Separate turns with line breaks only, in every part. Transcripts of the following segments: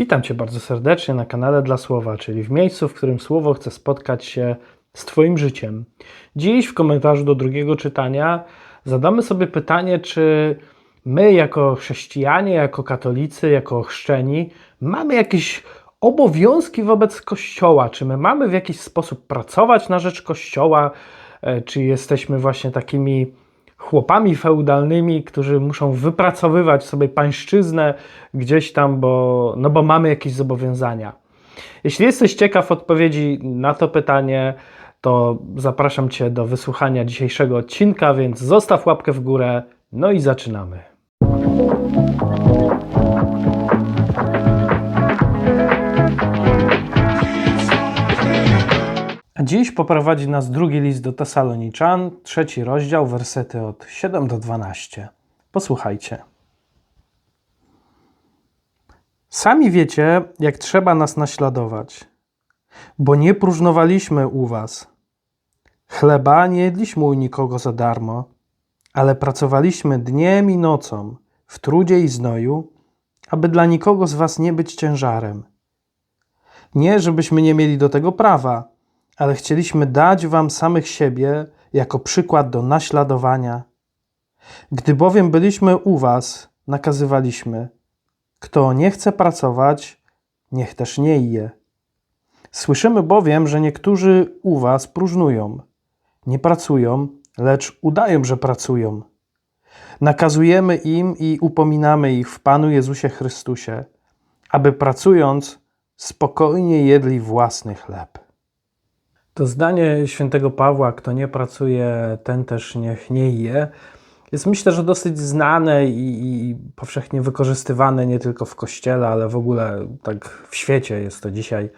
Witam Cię bardzo serdecznie na kanale Dla Słowa, czyli w miejscu, w którym Słowo chce spotkać się z Twoim życiem. Dziś w komentarzu do drugiego czytania zadamy sobie pytanie, czy my jako chrześcijanie, jako katolicy, jako chrzczeni mamy jakieś obowiązki wobec Kościoła? Czy my mamy w jakiś sposób pracować na rzecz Kościoła? E, Czy jesteśmy właśnie takimi chłopami feudalnymi, którzy muszą wypracowywać sobie pańszczyznę gdzieś tam, bo, no bo mamy jakieś zobowiązania. Jeśli jesteś ciekaw odpowiedzi na to pytanie, to zapraszam Cię do wysłuchania dzisiejszego odcinka, więc zostaw łapkę w górę, no i zaczynamy. Dziś poprowadzi nas drugi list do Tesaloniczan, trzeci rozdział, wersety od 7 do 12. Posłuchajcie. Sami wiecie, jak trzeba nas naśladować, bo nie próżnowaliśmy u was. Chleba nie jedliśmy u nikogo za darmo, ale pracowaliśmy dniem i nocą, w trudzie i znoju, aby dla nikogo z was nie być ciężarem. Nie, żebyśmy nie mieli do tego prawa, ale chcieliśmy dać wam samych siebie jako przykład do naśladowania. Gdy bowiem byliśmy u was, nakazywaliśmy: kto nie chce pracować, niech też nie je. Słyszymy bowiem, że niektórzy u was próżnują, nie pracują, lecz udają, że pracują. Nakazujemy im i upominamy ich w Panu Jezusie Chrystusie, aby pracując spokojnie jedli własny chleb. To zdanie świętego Pawła, kto nie pracuje, ten też niech nie je, jest myślę, że dosyć znane i, i powszechnie wykorzystywane nie tylko w kościele, ale w ogóle tak w świecie jest to dzisiaj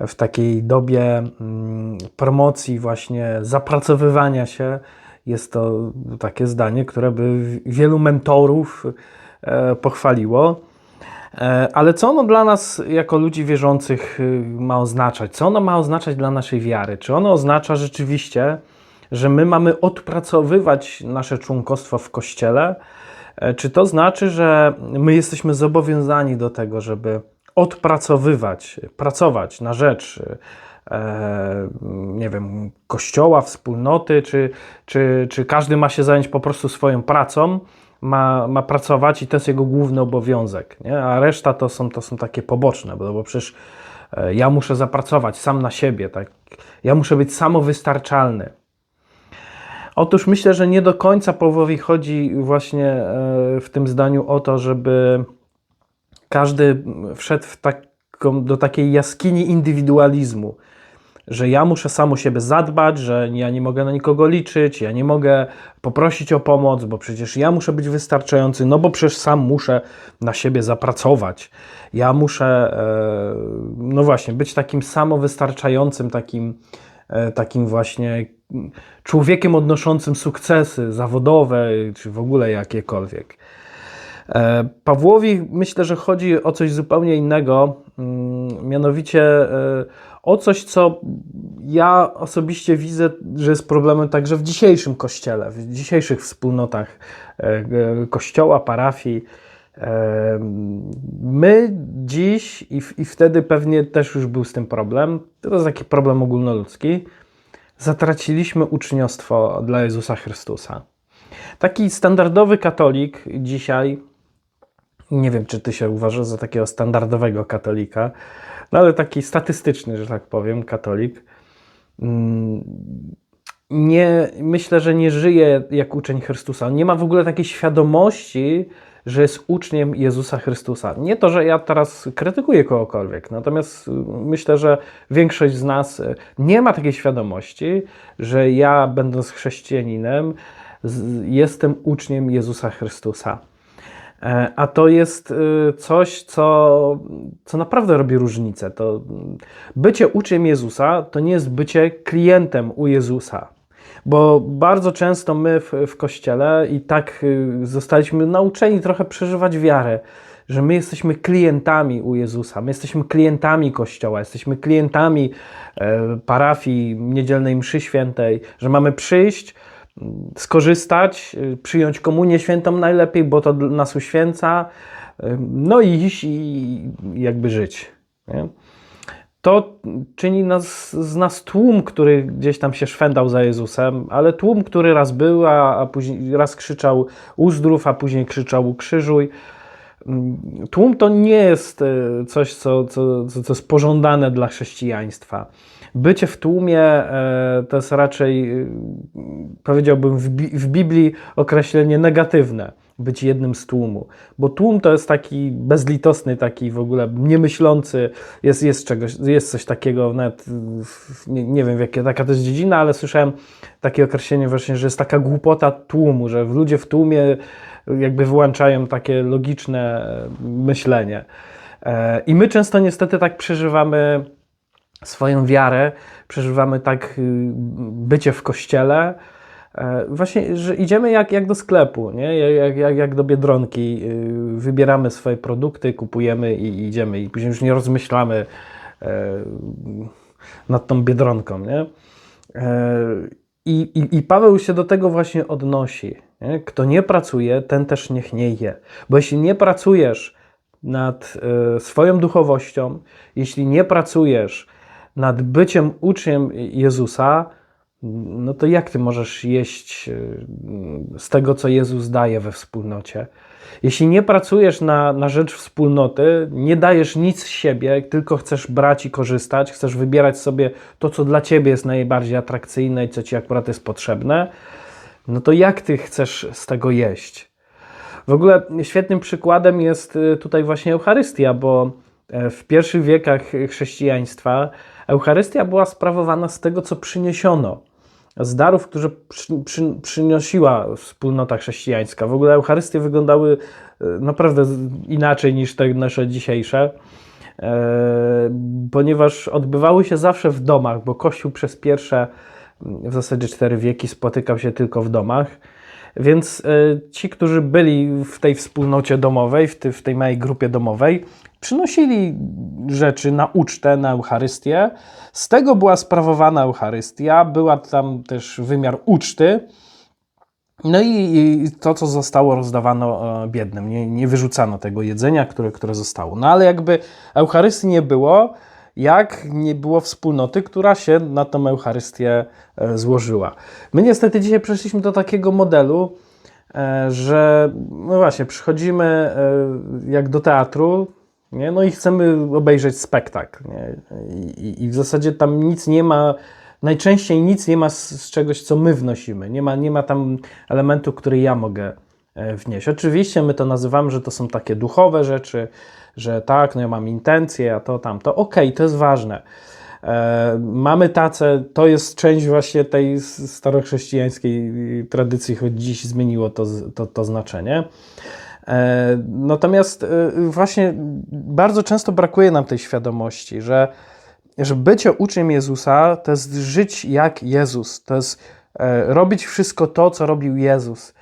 w takiej dobie mm, promocji, właśnie zapracowywania się. Jest to takie zdanie, które by wielu mentorów e, pochwaliło. E, Ale co ono dla nas, jako ludzi wierzących, y, ma oznaczać? Co ono ma oznaczać dla naszej wiary? Czy ono oznacza rzeczywiście, że my mamy odpracowywać nasze członkostwo w Kościele? E, Czy to znaczy, że my jesteśmy zobowiązani do tego, żeby odpracowywać, pracować na rzecz, e, nie wiem, kościoła, wspólnoty, czy, czy, czy każdy ma się zająć po prostu swoją pracą? Ma, ma pracować i to jest jego główny obowiązek, nie? a reszta to są, to są takie poboczne, bo, bo przecież e, ja muszę zapracować sam na siebie, tak? ja muszę być samowystarczalny. Otóż myślę, że nie do końca Pawłowi chodzi właśnie e, w tym zdaniu o to, żeby każdy wszedł w do takiej jaskini indywidualizmu, że ja muszę sam o siebie zadbać, że ja nie mogę na nikogo liczyć, ja nie mogę poprosić o pomoc, bo przecież ja muszę być wystarczający, no bo przecież sam muszę na siebie zapracować. Ja muszę, e, no właśnie, być takim samowystarczającym, takim, e, takim właśnie człowiekiem odnoszącym sukcesy zawodowe, czy w ogóle jakiekolwiek. E, Pawłowi myślę, że chodzi o coś zupełnie innego, mm, mianowicie o coś, co ja osobiście widzę, że jest problemem także w dzisiejszym kościele, w dzisiejszych wspólnotach e, e, kościoła, parafii. My dziś i, i wtedy pewnie też już był z tym problem, to jest taki problem ogólnoludzki, zatraciliśmy uczniostwo dla Jezusa Chrystusa. Taki standardowy katolik dzisiaj, nie wiem czy ty się uważasz za takiego standardowego katolika, no ale taki statystyczny, że tak powiem, katolik, mm, nie, myślę, że nie żyje jak uczeń Chrystusa. Nie ma w ogóle takiej świadomości, że jest uczniem Jezusa Chrystusa. Nie to, że ja teraz krytykuję kogokolwiek, natomiast y, myślę, że większość z nas y, nie ma takiej świadomości, że ja, będąc chrześcijaninem, jestem uczniem Jezusa Chrystusa. E, A to jest y, coś, co, co naprawdę robi różnicę. To bycie uczniem Jezusa to nie jest bycie klientem u Jezusa. Bo bardzo często my w, w kościele i tak y, zostaliśmy nauczeni trochę przeżywać wiarę, że my jesteśmy klientami u Jezusa, my jesteśmy klientami kościoła, jesteśmy klientami e, parafii niedzielnej mszy świętej, że mamy przyjść, skorzystać, y, przyjąć komunię świętą najlepiej, bo to nas uświęca, y, no i iść i jakby żyć. Nie? To czyni nas, z nas tłum, który gdzieś tam się szwendał za Jezusem, ale tłum, który raz był, a, a później raz krzyczał uzdrów, a później krzyczał ukrzyżuj. Mm, Tłum to nie jest e, coś, co, co, co, co jest pożądane dla chrześcijaństwa. Bycie w tłumie e, to jest raczej, e, powiedziałbym, w, Bi- w Biblii określenie negatywne. Być jednym z tłumu. Bo tłum to jest taki bezlitosny, taki w ogóle niemyślący. Jest, jest, czegoś, jest coś takiego, nawet nie, nie wiem, jaka taka to jest dziedzina, ale słyszałem takie określenie właśnie, że jest taka głupota tłumu, że ludzie w tłumie jakby wyłączają takie logiczne e, myślenie. I my często niestety tak przeżywamy swoją wiarę, przeżywamy tak y, bycie w kościele. e, Właśnie, że idziemy jak, jak do sklepu, nie? Jak, jak, jak do biedronki, y, wybieramy swoje produkty, kupujemy i idziemy, i później już nie rozmyślamy e, nad tą biedronką. Nie? E, I, i, I Paweł się do tego właśnie odnosi. Nie? Kto nie pracuje, ten też niech nie je. Bo jeśli nie pracujesz nad swoją duchowością, jeśli nie pracujesz nad byciem uczniem Jezusa, no to jak ty możesz jeść e, z tego, co Jezus daje we wspólnocie? Jeśli nie pracujesz na, na rzecz wspólnoty, nie dajesz nic z siebie, tylko chcesz brać i korzystać, chcesz wybierać sobie to, co dla ciebie jest najbardziej atrakcyjne i co ci akurat jest potrzebne, no to jak ty chcesz z tego jeść? W ogóle świetnym przykładem jest y, tutaj właśnie Eucharystia, bo e, w pierwszych wiekach chrześcijaństwa Eucharystia była sprawowana z tego, co przyniesiono, z darów, które przy, przy, przynosiła wspólnota chrześcijańska. W ogóle Eucharystie wyglądały e, naprawdę inaczej niż te nasze dzisiejsze, e, ponieważ odbywały się zawsze w domach, bo Kościół przez pierwsze w zasadzie cztery wieki spotykał się tylko w domach. Więc e, ci, którzy byli w tej wspólnocie domowej, w, ty, w tej małej grupie domowej, przynosili rzeczy na ucztę, na Eucharystię. Z tego była sprawowana Eucharystia, była tam też wymiar uczty. No i, i to, co zostało, rozdawano e, biednym. Nie, nie wyrzucano tego jedzenia, które, które zostało. No ale jakby Eucharystii nie było, jak nie było wspólnoty, która się na tą Eucharystię e, złożyła. My niestety dzisiaj przeszliśmy do takiego modelu, e, że no właśnie, przychodzimy e, jak do teatru, nie? no i chcemy obejrzeć spektakl. I, I w zasadzie tam nic nie ma, najczęściej nic nie ma z, z czegoś, co my wnosimy. Nie ma, nie ma tam elementu, który ja mogę wnieść. Oczywiście my to nazywamy, że to są takie duchowe rzeczy, że tak, no ja mam intencje, a to tamto. Okej, to jest ważne. E, mamy tacę, to jest część właśnie tej starochrześcijańskiej tradycji, choć dziś zmieniło to, to, to znaczenie. E, Natomiast e, właśnie bardzo często brakuje nam tej świadomości, że, że bycie uczniem Jezusa to jest żyć jak Jezus, to jest e, robić wszystko to, co robił Jezus.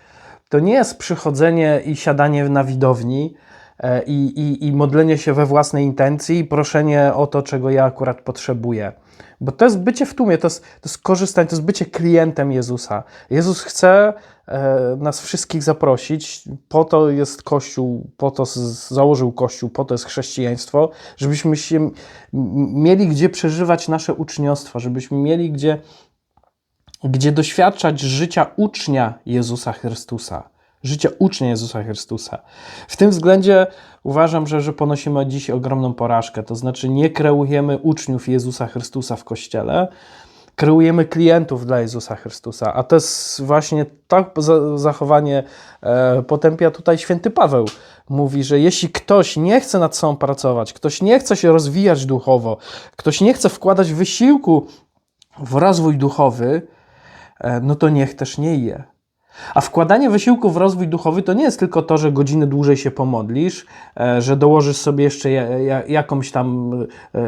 To nie jest przychodzenie i siadanie na widowni e, i, i, i modlenie się we własnej intencji i proszenie o to, czego ja akurat potrzebuję. Bo to jest bycie w tłumie, to jest, to jest korzystanie, to jest bycie klientem Jezusa. Jezus chce e, nas wszystkich zaprosić, po to jest Kościół, po to założył Kościół, po to jest chrześcijaństwo, żebyśmy się mieli gdzie przeżywać nasze uczniostwo, żebyśmy mieli gdzie gdzie doświadczać życia ucznia Jezusa Chrystusa. Życia ucznia Jezusa Chrystusa. W tym względzie uważam, że, że ponosimy dziś ogromną porażkę. To znaczy, nie kreujemy uczniów Jezusa Chrystusa w kościele, kreujemy klientów dla Jezusa Chrystusa. A to jest właśnie tak za- zachowanie e, potępia tutaj święty Paweł. Mówi, że jeśli ktoś nie chce nad sobą pracować, ktoś nie chce się rozwijać duchowo, ktoś nie chce wkładać wysiłku w rozwój duchowy, no to niech też nie je. A wkładanie wysiłku w rozwój duchowy to nie jest tylko to, że godziny dłużej się pomodlisz, e, że dołożysz sobie jeszcze ja- ja- jakąś tam e,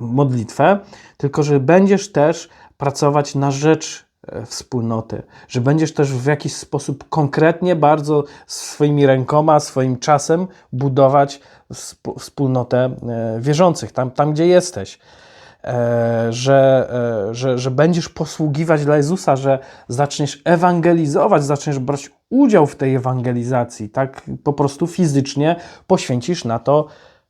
modlitwę, tylko że będziesz też pracować na rzecz e, wspólnoty, że będziesz też w jakiś sposób konkretnie, bardzo swoimi rękoma, swoim czasem budować wsp- wspólnotę e, wierzących, tam, tam gdzie jesteś. E, że, e, że, że będziesz posługiwać dla Jezusa, że zaczniesz ewangelizować, zaczniesz brać udział w tej ewangelizacji, tak po prostu fizycznie poświęcisz na to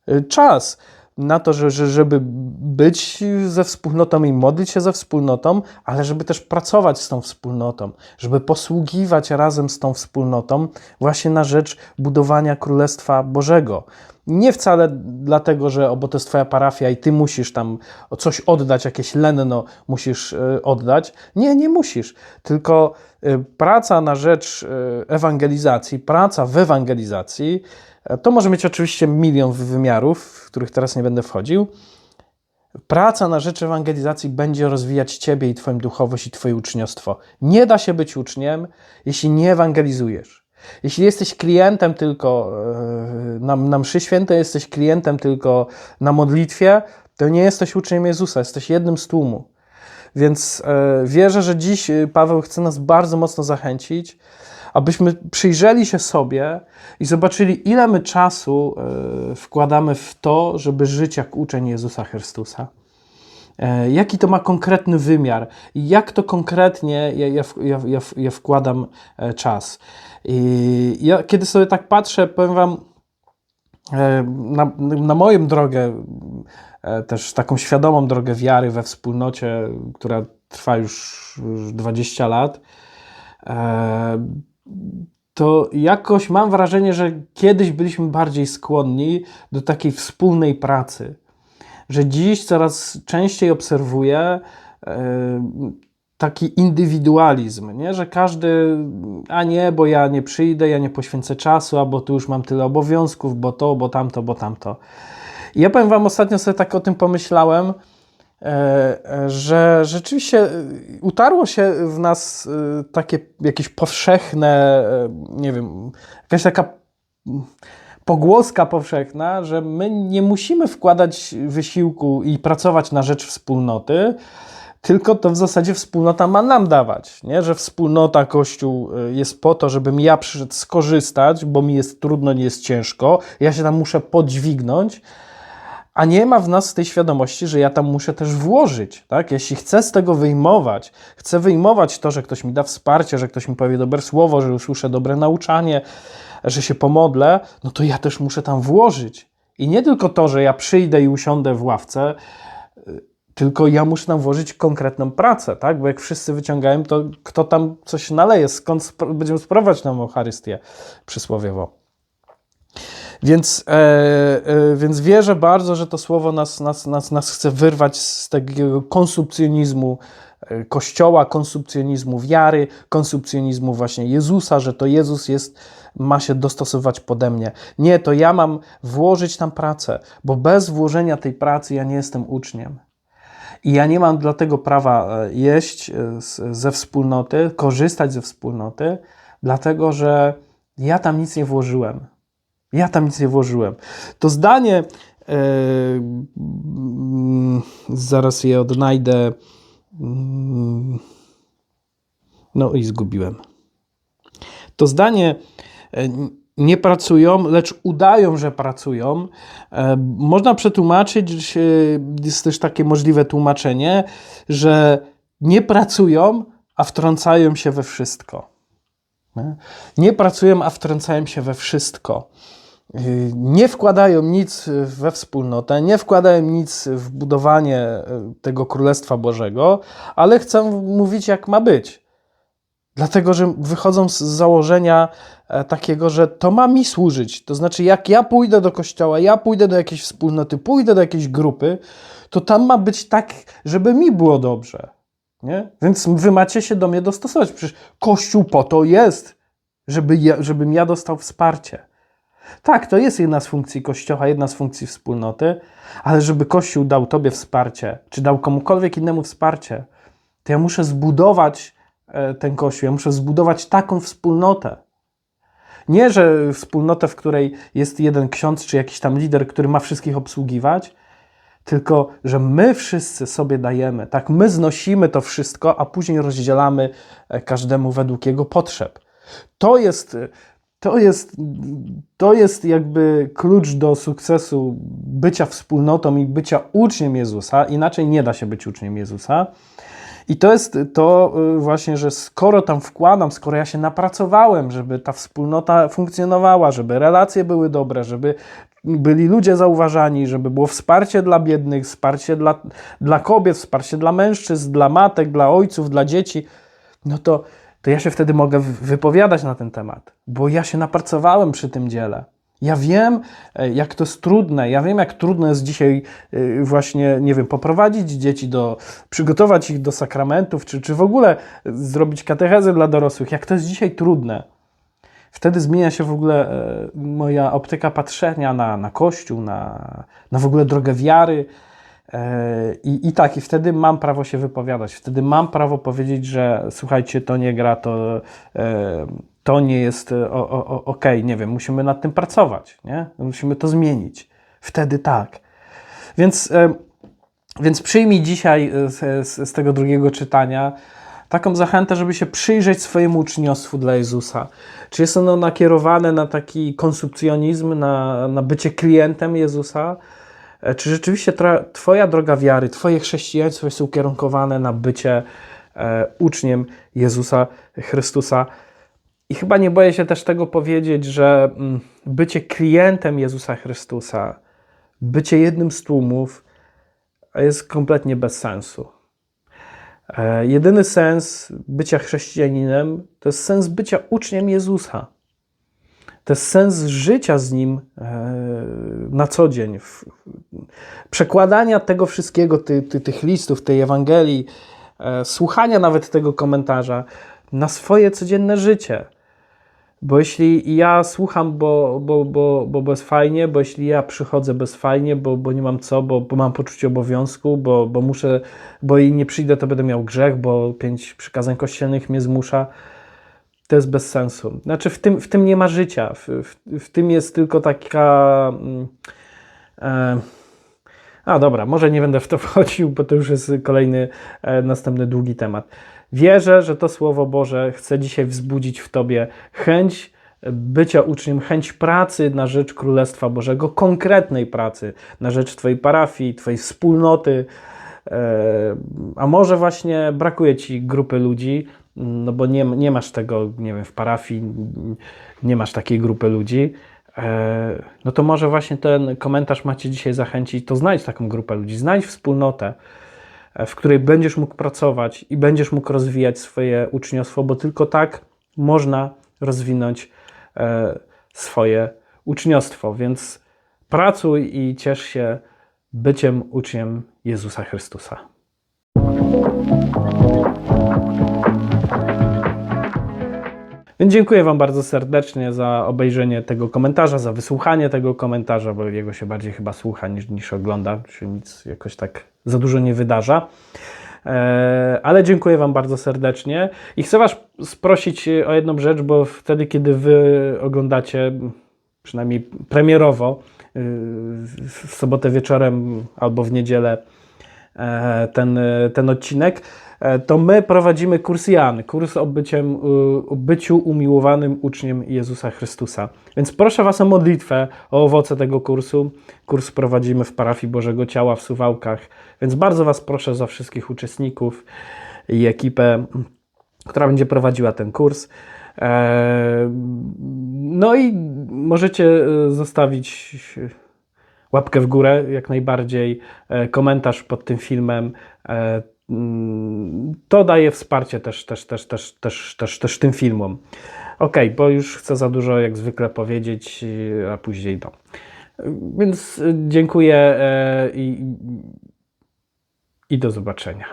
e, czas na to, że, że, żeby być ze wspólnotą i modlić się ze wspólnotą, ale żeby też pracować z tą wspólnotą, żeby posługiwać razem z tą wspólnotą właśnie na rzecz budowania Królestwa Bożego. Nie wcale dlatego, że bo to jest Twoja parafia i Ty musisz tam coś oddać, jakieś lenno musisz y, oddać. Nie, nie musisz. Tylko y, praca na rzecz y, ewangelizacji, praca w ewangelizacji, to może mieć oczywiście milion wymiarów, w których teraz nie będę wchodził. Praca na rzecz ewangelizacji będzie rozwijać Ciebie i Twoją duchowość i Twoje uczniostwo. Nie da się być uczniem, jeśli nie ewangelizujesz. Jeśli jesteś klientem tylko e, na, na mszy świętej, jesteś klientem tylko na modlitwie, to nie jesteś uczniem Jezusa, jesteś jednym z tłumu. Więc e, wierzę, że dziś e, Paweł chce nas bardzo mocno zachęcić, abyśmy przyjrzeli się sobie i zobaczyli, ile my czasu wkładamy w to, żeby żyć jak uczeń Jezusa Chrystusa. Jaki to ma konkretny wymiar jak to konkretnie ja, ja, ja, ja wkładam czas. I ja, kiedy sobie tak patrzę, powiem Wam, na, na moją drogę, też taką świadomą drogę wiary we wspólnocie, która trwa już 20 lat, to jakoś mam wrażenie, że kiedyś byliśmy bardziej skłonni do takiej wspólnej pracy. Że dziś coraz częściej obserwuję taki indywidualizm, nie? że każdy, a nie, bo ja nie przyjdę, ja nie poświęcę czasu, albo tu już mam tyle obowiązków, bo to, bo tamto, bo tamto. I ja powiem Wam, ostatnio sobie tak o tym pomyślałem, że rzeczywiście utarło się w nas takie jakieś powszechne, nie wiem, jakaś taka pogłoska powszechna, że my nie musimy wkładać wysiłku i pracować na rzecz wspólnoty, tylko to w zasadzie wspólnota ma nam dawać, nie? że wspólnota, Kościół y, jest po to, żebym ja przyszedł skorzystać, bo mi jest trudno, nie jest ciężko, ja się tam muszę podźwignąć, a nie ma w nas tej świadomości, że ja tam muszę też włożyć. Tak? Jeśli chcę z tego wyjmować, chcę wyjmować to, że ktoś mi da wsparcie, że ktoś mi powie dobre słowo, że usłyszę dobre nauczanie, że się pomodlę, no to ja też muszę tam włożyć. I nie tylko to, że ja przyjdę i usiądę w ławce, tylko ja muszę tam włożyć konkretną pracę, tak? Bo jak wszyscy wyciągają, to kto tam coś naleje, skąd będziemy sprawować nam Eucharystię przysłowiowo. Więc, e, e, więc wierzę bardzo, że to słowo nas, nas, nas, nas chce wyrwać z takiego konsumpcjonizmu e, Kościoła, konsumpcjonizmu wiary, konsumpcjonizmu właśnie Jezusa, że to Jezus jest, ma się dostosować pode mnie. Nie, to ja mam włożyć tam pracę, bo bez włożenia tej pracy ja nie jestem uczniem. I ja nie mam dlatego prawa e, jeść e, ze wspólnoty, korzystać ze wspólnoty, dlatego że ja tam nic nie włożyłem. Ja tam nic nie włożyłem. To zdanie, yy, zaraz je odnajdę. no i zgubiłem. To zdanie nie pracują, lecz udają, że pracują. E, można przetłumaczyć, jest też takie możliwe tłumaczenie, że nie pracują, a wtrącają się we wszystko. Nie pracują, a wtrącają się we wszystko. E, nie wkładają nic we wspólnotę, nie wkładają nic w budowanie e, tego Królestwa Bożego, ale chcą mówić, jak ma być. Dlatego, że wychodzą z założenia e, takiego, że to ma mi służyć. To znaczy, jak ja pójdę do kościoła, ja pójdę do jakiejś wspólnoty, pójdę do jakiejś grupy, to tam ma być tak, żeby mi było dobrze. Nie? Więc wy macie się do mnie dostosować. Przecież kościół po to jest, żeby ja, żebym ja dostał wsparcie. Tak, to jest jedna z funkcji kościoła, jedna z funkcji wspólnoty, ale żeby kościół dał tobie wsparcie, czy dał komukolwiek innemu wsparcie, to ja muszę zbudować ten kościół. Ja muszę zbudować taką wspólnotę. Nie, że wspólnotę, w której jest jeden ksiądz czy jakiś tam lider, który ma wszystkich obsługiwać, tylko że my wszyscy sobie dajemy, tak? My znosimy to wszystko, a później rozdzielamy e, każdemu według jego potrzeb. To jest, to jest, to jest jakby klucz do sukcesu bycia wspólnotą i bycia uczniem Jezusa. Inaczej nie da się być uczniem Jezusa. I to jest to y, właśnie, że skoro tam wkładam, skoro ja się napracowałem, żeby ta wspólnota funkcjonowała, żeby relacje były dobre, żeby byli ludzie zauważani, żeby było wsparcie dla biednych, wsparcie dla, dla kobiet, wsparcie dla mężczyzn, dla matek, dla ojców, dla dzieci, no to, to ja się wtedy mogę wypowiadać na ten temat, bo ja się napracowałem przy tym dziele. Ja wiem, e, jak to jest trudne. Ja wiem, jak trudno jest dzisiaj e, właśnie, nie wiem, poprowadzić dzieci do, przygotować ich do sakramentów, czy, czy w ogóle zrobić katechezy dla dorosłych. Jak to jest dzisiaj trudne. Wtedy zmienia się w ogóle e, moja optyka patrzenia na, na Kościół, na, na w ogóle drogę wiary. I, I tak, i wtedy mam prawo się wypowiadać. Wtedy mam prawo powiedzieć, że słuchajcie, to nie gra, to, to nie jest ok, nie wiem, musimy nad tym pracować, nie? musimy to zmienić. Wtedy tak. Więc, e, więc przyjmij dzisiaj e, z, z tego drugiego czytania taką zachętę, żeby się przyjrzeć swojemu uczniostwu dla Jezusa. Czy jest ono nakierowane na taki konsumpcjonizm, na, na bycie klientem Jezusa? E, czy rzeczywiście Twoja droga wiary, Twoje chrześcijaństwo jest ukierunkowane na bycie e, uczniem Jezusa Chrystusa? I chyba nie boję się też tego powiedzieć, że mm, bycie klientem Jezusa Chrystusa, bycie jednym z tłumów jest kompletnie bez sensu. E, jedyny sens bycia chrześcijaninem to jest sens bycia uczniem Jezusa. To jest sens życia z Nim e, na co dzień. Przekładania tego wszystkiego, ty, ty, tych listów, tej Ewangelii, e, słuchania nawet tego komentarza na swoje codzienne życie. Bo jeśli ja słucham, bo, bo, bo, bo, bo jest fajnie, bo jeśli ja przychodzę bezfajnie, bo, bo nie mam co, bo, bo mam poczucie obowiązku, bo, bo muszę, bo i nie przyjdę, to będę miał grzech, bo pięć przykazań kościelnych mnie zmusza, to jest bez sensu. Znaczy, w tym, w tym nie ma życia. W, w, w tym jest tylko taka. Mm, e, a dobra, może nie będę w to wchodził, bo to już jest kolejny, e, następny długi temat. Wierzę, że to Słowo Boże chce dzisiaj wzbudzić w Tobie chęć bycia uczniem, chęć pracy na rzecz Królestwa Bożego, konkretnej pracy na rzecz Twojej parafii, Twojej wspólnoty. E, a może właśnie brakuje Ci grupy ludzi, no bo nie, nie masz tego, nie wiem, w parafii, nie masz takiej grupy ludzi. E, no to może właśnie ten komentarz macie dzisiaj zachęcić, to znajdź taką grupę ludzi, znajdź wspólnotę, w której będziesz mógł pracować i będziesz mógł rozwijać swoje uczniostwo, bo tylko tak można rozwinąć e, swoje uczniostwo. Więc pracuj i ciesz się byciem uczniem Jezusa Chrystusa. Dziękuję Wam bardzo serdecznie za obejrzenie tego komentarza, za wysłuchanie tego komentarza, bo jego się bardziej chyba słucha niż, niż ogląda, się nic jakoś tak za dużo nie wydarza. E, ale dziękuję Wam bardzo serdecznie i chcę Was sprosić o jedną rzecz, bo wtedy, kiedy Wy oglądacie, przynajmniej premierowo, y, w sobotę wieczorem albo w niedzielę e, ten, ten odcinek, E, to my prowadzimy kurs Jan, kurs o, byciem, o byciu umiłowanym uczniem Jezusa Chrystusa. Więc proszę Was o modlitwę o owoce tego kursu. Kurs prowadzimy w parafii Bożego Ciała w Suwałkach, więc bardzo Was proszę za wszystkich uczestników i ekipę, która będzie prowadziła ten kurs. E, no i możecie e, zostawić łapkę w górę, jak najbardziej, komentarz pod tym filmem to daje wsparcie też, też, też, też, też, też, też tym filmom. Ok, bo już chcę za dużo jak zwykle powiedzieć, a później to. Więc dziękuję e, i, i do zobaczenia.